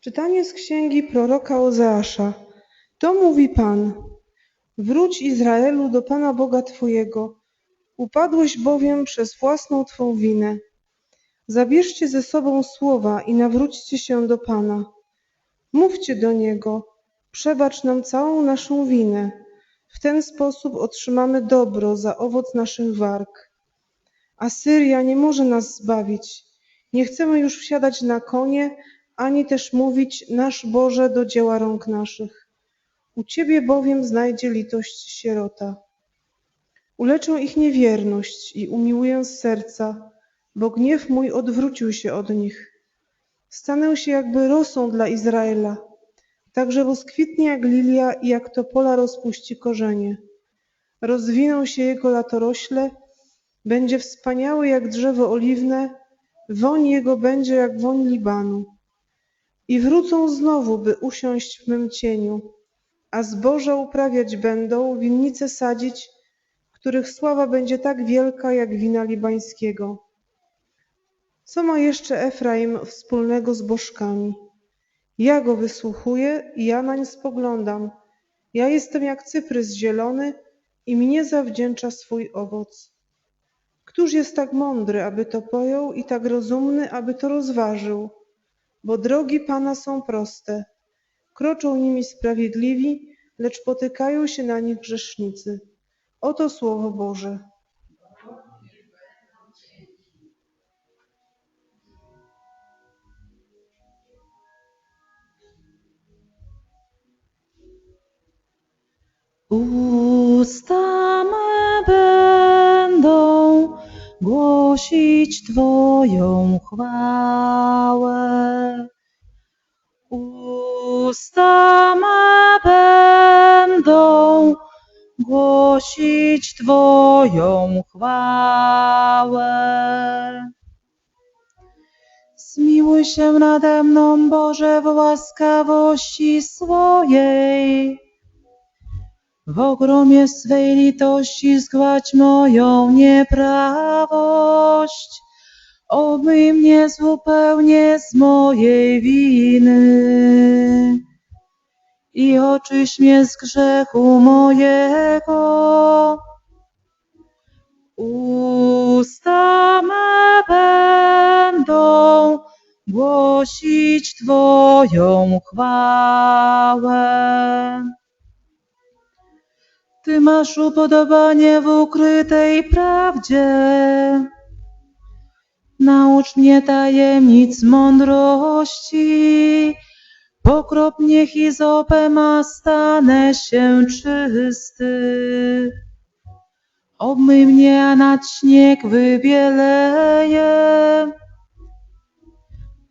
Czytanie z księgi proroka Ozeasza. To mówi Pan. Wróć Izraelu do Pana Boga Twojego. Upadłeś bowiem przez własną Twą winę. Zabierzcie ze sobą słowa i nawróćcie się do Pana. Mówcie do Niego, przebacz nam całą naszą winę. W ten sposób otrzymamy dobro za owoc naszych warg. Asyria nie może nas zbawić. Nie chcemy już wsiadać na konie, ani też mówić, nasz Boże, do dzieła rąk naszych. U Ciebie bowiem znajdzie litość sierota. Uleczę ich niewierność i umiłuję z serca, bo gniew mój odwrócił się od nich. Stanę się jakby rosą dla Izraela, tak że rozkwitnie jak lilia i jak topola rozpuści korzenie. Rozwiną się jego latorośle, będzie wspaniały jak drzewo oliwne, woń jego będzie jak woń Libanu. I wrócą znowu, by usiąść w mym cieniu, a zboża uprawiać będą, winnice sadzić, których sława będzie tak wielka jak wina libańskiego. Co ma jeszcze Efraim wspólnego z bożkami? Ja go wysłuchuję i ja nań spoglądam. Ja jestem jak cyprys zielony i mnie zawdzięcza swój owoc. Któż jest tak mądry, aby to pojął i tak rozumny, aby to rozważył? Bo drogi Pana są proste. Kroczą nimi sprawiedliwi, lecz potykają się na nich grzesznicy. Oto słowo Boże. Usta me głosić Twoją chwałę. Usta me będą głosić Twoją chwałę. Zmiłuj się nade mną, Boże, w łaskawości swojej. W ogromie swej litości zgładź moją nieprawość. Obmyj mnie zupełnie z mojej winy i oczyś mnie z grzechu mojego. Usta me będą głosić Twoją chwałę. Ty masz upodobanie w ukrytej prawdzie. Naucz mnie tajemnic mądrości. Pokrop mnie hizopem, a stanę się czysty. Obmyj mnie, a nad śnieg wybieleję.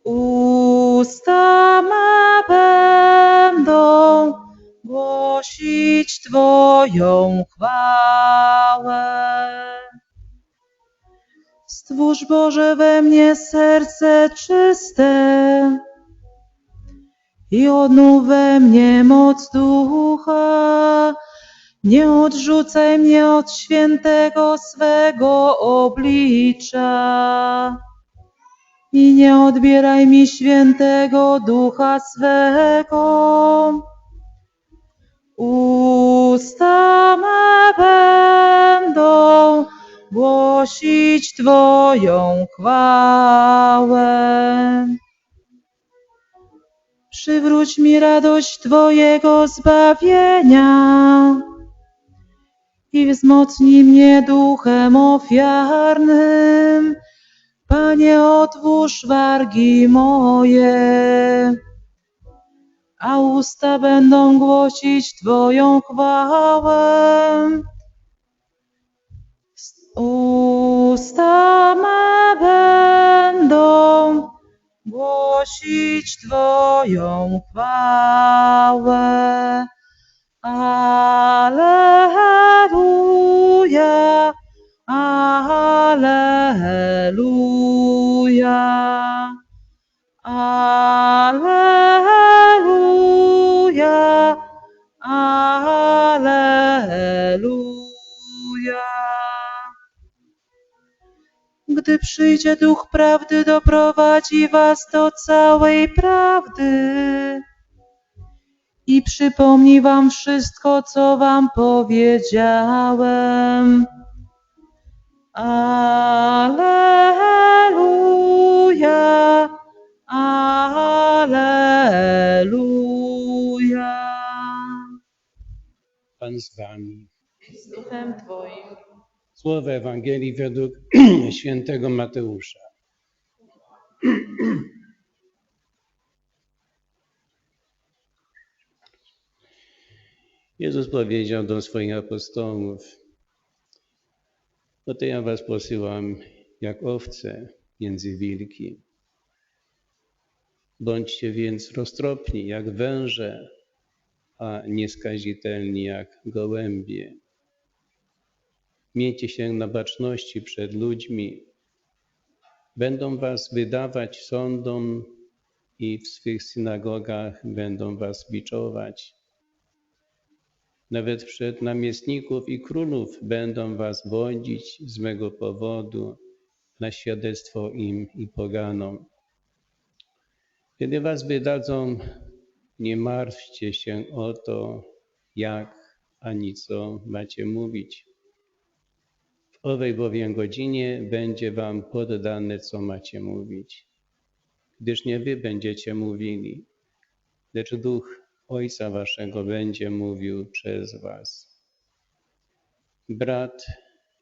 Usta me będą głosić Twoją chwałę. Stwórz Boże we mnie serce czyste i odnów we mnie moc ducha. Nie odrzucaj mnie od świętego swego oblicza i nie odbieraj mi świętego ducha swego. Usta me będą głosić Twoją chwałę. Przywróć mi radość Twojego zbawienia i wzmocnij mnie duchem ofiarnym. Panie, otwórz wargi moje a usta będą głosić Twoją chwałę. Usta me będą głosić Twoją chwałę. Alleluja, Gdy przyjdzie Duch Prawdy, doprowadzi was do całej prawdy i przypomni wam wszystko, co wam powiedziałem. Alleluja, Alleluja. Pan z wami. Z duchem Twoim. Słowo Ewangelii według świętego Mateusza. Jezus powiedział do swoich apostołów: Oto ja was posyłam jak owce między wilki. Bądźcie więc roztropni jak węże, a nieskazitelni jak gołębie. Miejcie się na baczności przed ludźmi. Będą was wydawać sądom i w swych synagogach będą was biczować. Nawet przed namiestników i królów będą was wodzić z mego powodu na świadectwo im i poganom. Kiedy was wydadzą, nie martwcie się o to, jak ani co macie mówić. Owej bowiem godzinie będzie wam poddane, co macie mówić. Gdyż nie wy będziecie mówili, lecz Duch Ojca waszego będzie mówił przez was. Brat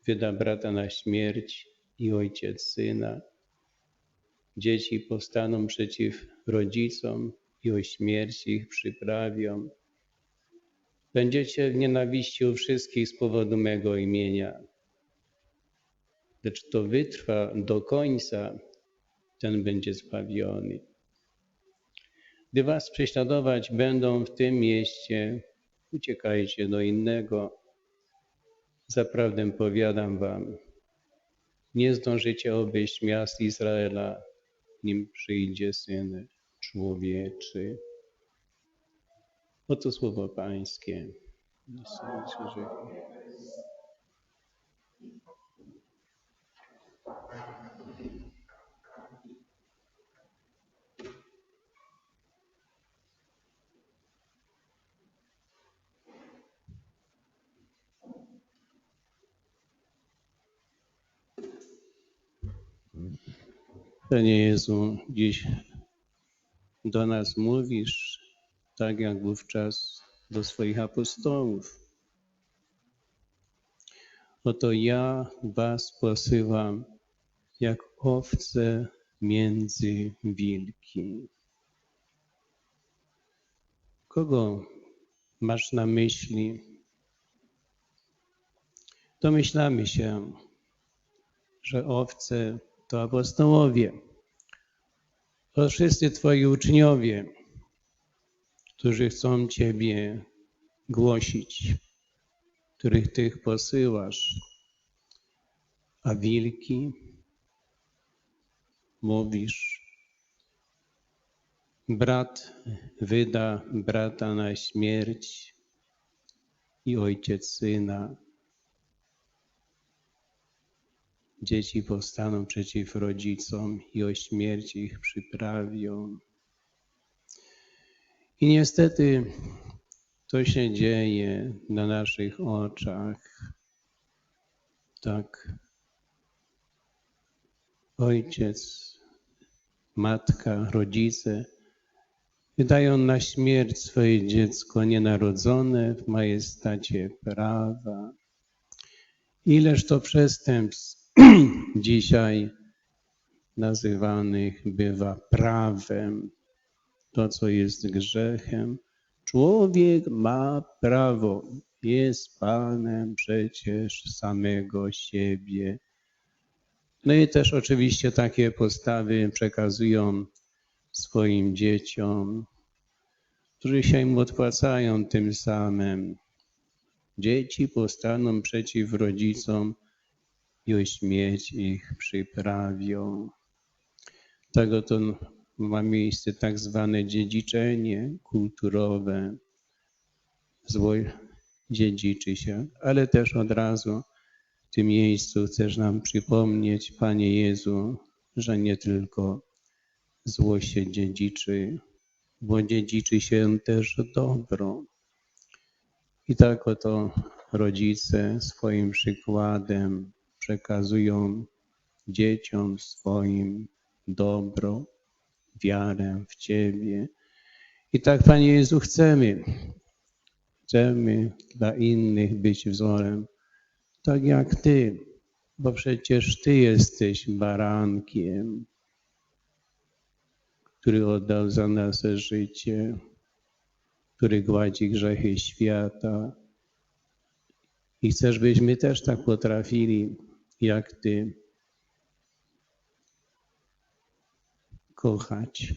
wyda brata na śmierć i ojciec syna. Dzieci powstaną przeciw rodzicom i o śmierć ich przyprawią. Będziecie w nienawiści u wszystkich z powodu mego imienia. Lecz kto wytrwa do końca, ten będzie zbawiony. Gdy was prześladować będą w tym mieście, uciekajcie do innego. Zaprawdę powiadam wam, nie zdążycie obejść miast Izraela, nim przyjdzie Syn Człowieczy. Oto słowo Pańskie. Panie Jezu, dziś do nas mówisz, tak jak wówczas do swoich apostołów. Oto ja was posyłam jak owce między wilki. Kogo masz na myśli? Domyślamy się, że owce to apostołowie, to wszyscy Twoi uczniowie, którzy chcą Ciebie głosić, których Tych posyłasz. A wilki, mówisz, brat wyda brata na śmierć i ojciec syna. Dzieci powstaną przeciw rodzicom i o śmierć ich przyprawią. I niestety to się dzieje na naszych oczach. Tak. Ojciec, matka, rodzice wydają na śmierć swoje dziecko nienarodzone w majestacie prawa. Ileż to przestępstw dzisiaj nazywanych bywa prawem, to co jest grzechem. Człowiek ma prawo, jest Panem przecież samego siebie. No i też oczywiście takie postawy przekazują swoim dzieciom, którzy się im odpłacają tym samym. Dzieci powstaną przeciw rodzicom, i śmierć ich przyprawią. Tego to ma miejsce tak zwane dziedziczenie kulturowe. Zło dziedziczy się, ale też od razu w tym miejscu chcesz nam przypomnieć, Panie Jezu, że nie tylko zło się dziedziczy, bo dziedziczy się też dobro. I tak oto rodzice swoim przykładem przekazują dzieciom swoim dobro, wiarę w Ciebie. I tak, Panie Jezu, chcemy. Chcemy dla innych być wzorem, tak jak Ty, bo przecież Ty jesteś barankiem, który oddał za nas życie, który gładzi grzechy świata. I chcesz, byśmy też tak potrafili, jak Ty, kochać.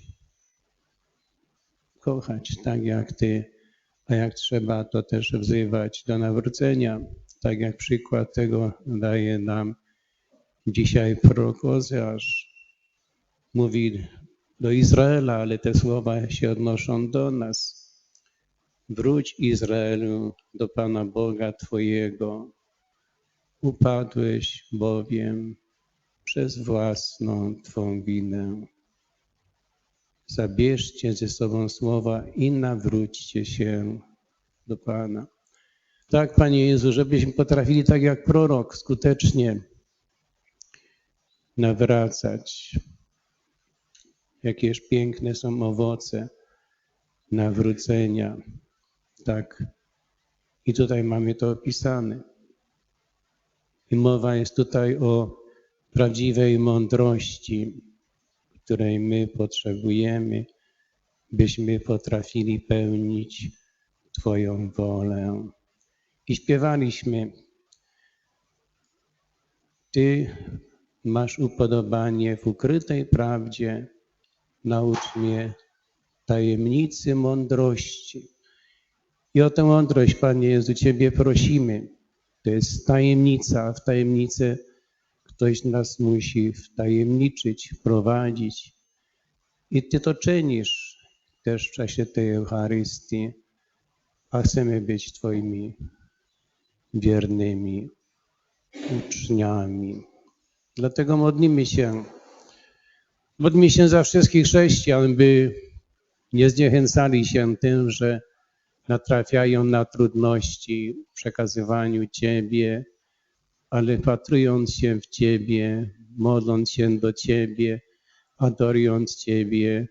Kochać tak jak Ty, a jak trzeba, to też wzywać do nawrócenia. Tak jak przykład tego daje nam dzisiaj prorok Ozeasz. Mówi do Izraela, ale te słowa się odnoszą do nas. Wróć Izraelu do Pana Boga Twojego. Upadłeś bowiem przez własną Twą winę. Zabierzcie ze sobą słowa i nawróćcie się do Pana. Tak, Panie Jezu, żebyśmy potrafili tak jak prorok skutecznie nawracać. Jakież piękne są owoce nawrócenia. Tak. I tutaj mamy to opisane. I mowa jest tutaj o prawdziwej mądrości, której my potrzebujemy, byśmy potrafili pełnić Twoją wolę. I śpiewaliśmy. Ty masz upodobanie w ukrytej prawdzie, naucz mnie tajemnicy mądrości. I o tę mądrość, Panie Jezu, Ciebie prosimy. To jest tajemnica, w tajemnicę ktoś nas musi wtajemniczyć, wprowadzić. I Ty to czynisz też w czasie tej Eucharystii, a chcemy być Twoimi wiernymi uczniami. Dlatego modlimy się. Modlimy się za wszystkich chrześcijan, by nie zniechęcali się tym, że natrafiają na trudności w przekazywaniu Ciebie, ale patrując się w Ciebie, modląc się do Ciebie, adorując Ciebie,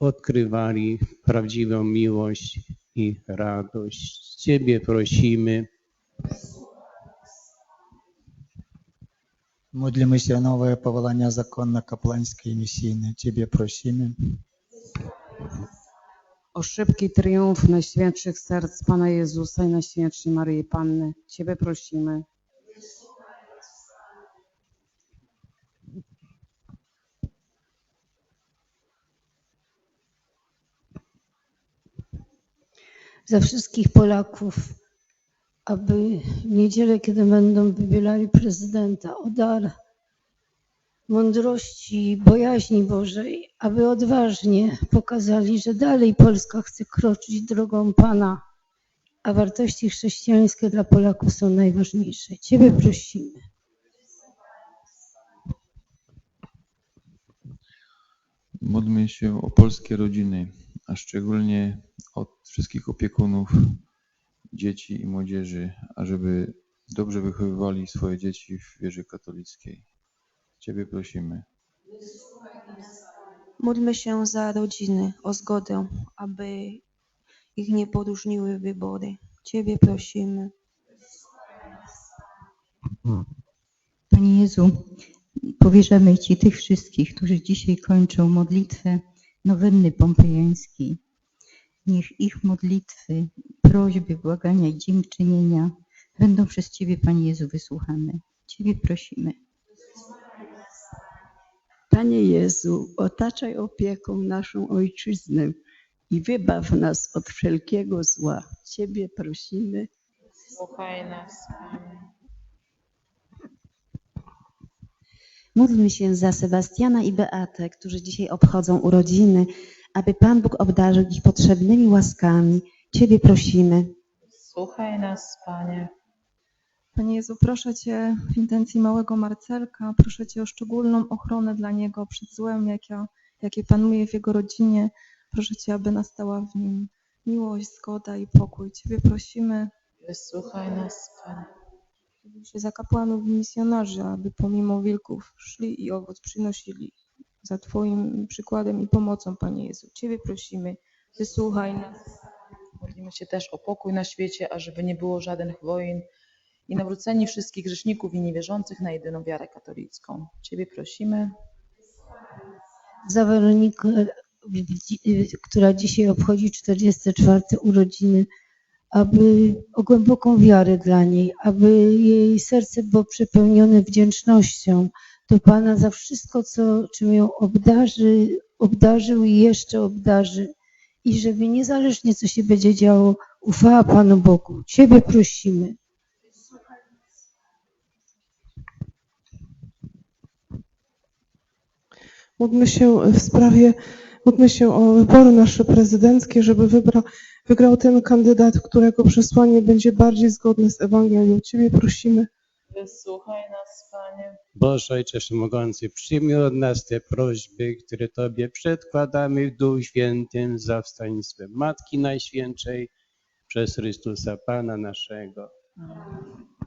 odkrywali prawdziwą miłość i radość. Ciebie prosimy. Modlimy nowe powołania zakonno-kapłańskie i misyjne. Ciebie prosimy. O szybki triumf Najświętszych Serc Pana Jezusa i Najświętszej Maryi Panny. Ciebie prosimy. za wszystkich Polaków, aby w niedzielę, kiedy będą wybierali prezydenta, o dar mądrości bojaźni Bożej, aby odważnie pokazali, że dalej Polska chce kroczyć drogą Pana, a wartości chrześcijańskie dla Polaków są najważniejsze. Ciebie prosimy. Módlmy się o polskie rodziny, a szczególnie o wszystkich opiekunów dzieci i młodzieży, ażeby dobrze wychowywali swoje dzieci w wierze katolickiej. Ciebie prosimy. Módlmy się za rodziny o zgodę, aby ich nie poróżniły wybory. Ciebie prosimy. Panie Jezu, powierzamy Ci tych wszystkich, którzy dzisiaj kończą modlitwę nowenny pompejańskiej. Niech ich modlitwy, prośby, błagania i dziękczynienia będą przez Ciebie, Panie Jezu, wysłuchane. Ciebie prosimy. Panie Jezu, otaczaj opieką naszą ojczyznę i wybaw nas od wszelkiego zła. Ciebie prosimy. Słuchaj nas, Panie. Módlmy się za Sebastiana i Beatę, którzy dzisiaj obchodzą urodziny, aby Pan Bóg obdarzył ich potrzebnymi łaskami. Ciebie prosimy. Słuchaj nas, Panie. Panie Jezu, proszę Cię w intencji małego Marcelka, proszę Cię o szczególną ochronę dla niego przed złem, jakie, jakie panuje w jego rodzinie. Proszę Cię, aby nastała w nim miłość, zgoda i pokój. Ciebie prosimy. Wysłuchaj nas, Panie. Się za kapłanów i misjonarzy, aby pomimo wilków szli i owoc przynosili. Za Twoim przykładem i pomocą, Panie Jezu. Ciebie prosimy. Wysłuchaj nas. Modlimy się też o pokój na świecie, ażeby nie było żadnych wojen i nawrócenie wszystkich grzeszników i niewierzących na jedyną wiarę katolicką. Ciebie prosimy. Za Weronikę, która dzisiaj obchodzi 44 urodziny, aby o głęboką wiarę dla niej, aby jej serce było przepełnione wdzięcznością do Pana za wszystko, co, czym ją obdarzy, obdarzył i jeszcze obdarzy. I żeby niezależnie co się będzie działo, ufała Panu Bogu. Ciebie prosimy. Módlmy się w sprawie, módlmy się o wybory nasze prezydenckie, żeby wybra, wygrał ten kandydat, którego przesłanie będzie bardziej zgodne z Ewangelią. Ciebie prosimy. Wysłuchaj nas, Panie. Boże Ojcze Wszechmogący, przyjmij od nas te prośby, które Tobie przedkładamy w Duchu Świętym za wstaństwem Matki Najświętszej przez Chrystusa Pana naszego. Amen.